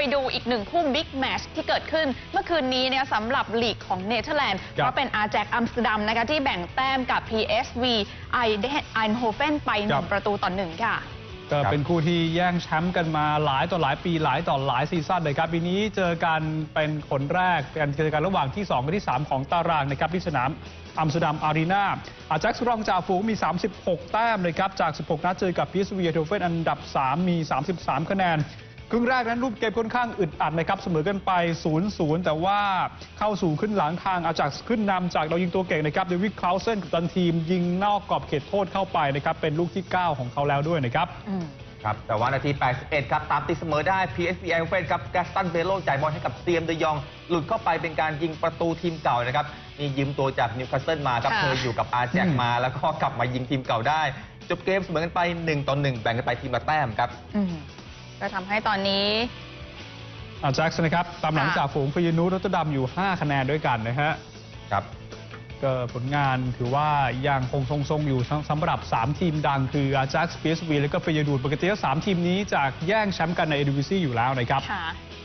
ไปดูอีกหนึ่งคู่บิ๊กแมชที่เกิดขึ้นเมื่อคืนนี้เนี่ยสำหรับลีกของเนเธอร์แลนด์ครับ ก็เป็นอาแจกอัมสเตอร์ดัมนะคะที่แบ่งแต้มกับ PSV ไอเดนไอโฮเฟนไปหนึ่งประตูต่อหนึ่งค่ะ ก็ครับเป็นคู่ที่แย่งแชมป์กันมาหลายต่อหลายปีหลายต่อหลายซีซั่นเลยครับปีนี้เจอกันเป็นคนแรกกันเจอกันระหว่างที่2กับที่ 3 ของตารางนะครับที่สนามอัมสเตอร์ดัมอารีนาอาแจ็คส์รองจ่าฝูงมี 36 แต้มเลยครับจาก 16 นัดเจอกับพี s วีโทเฟนอันดับ 3 มี 33 คะแนน ครึ่งแรกนั้นรูปเกมค่อนข้างอึดอัดนะครับเสมอกันไป 0-0 แต่ว่าเข้าสู่ขึ้นหลังทางอาจากขึ้นนำจากเรายิงตัวเก่งนะครับเดวิดคลาวเซนกับตันทีม ยิงนอกกรอบเขตโทษเข้าไปนะครับเป็นลูกที่ 9 ของเขาแล้วด้วยนะครับอืมครับแต่ว่านาที 81 ครับ ตามตีเสมอได้ PSV e i n f e n ครับแกสตันเบโลจ่ายบอลให้กับเซียมเดยอง หลุดเข้าไปเป็นการยิงประตูทีมเก่านะครับนี่ยืมตัวจากนิวคาสเซิลมาครับค่ะเคยอยู่กับอาแจกอืมมา แล้วก็กลับมายิงทีมเก่าได้ จบเกมเสมอกันไป 1 ต่อ 1 แบ่งกันไปทีมละแต้มครับอืม ก็ทำให้ตอนนี้อาแจ็คส์นะครับ ตามหลังค่ะ จากฝูงฟิยนูรตเตอร์ดัมอยู่ 5 คะแนนด้วยกันนะฮะ ครับ ก็ผลงานถือว่ายังคงทรงๆ อยู่สำสำหรับ 3 ทีมดังคืออาจ็กส์พีเอสวีและก็ฟิยนูดปกติแล้วสามทีมนี้จากแย่งแชมป์กันในเอดิวิซีอยู่แล้วนะครับ ค่ะ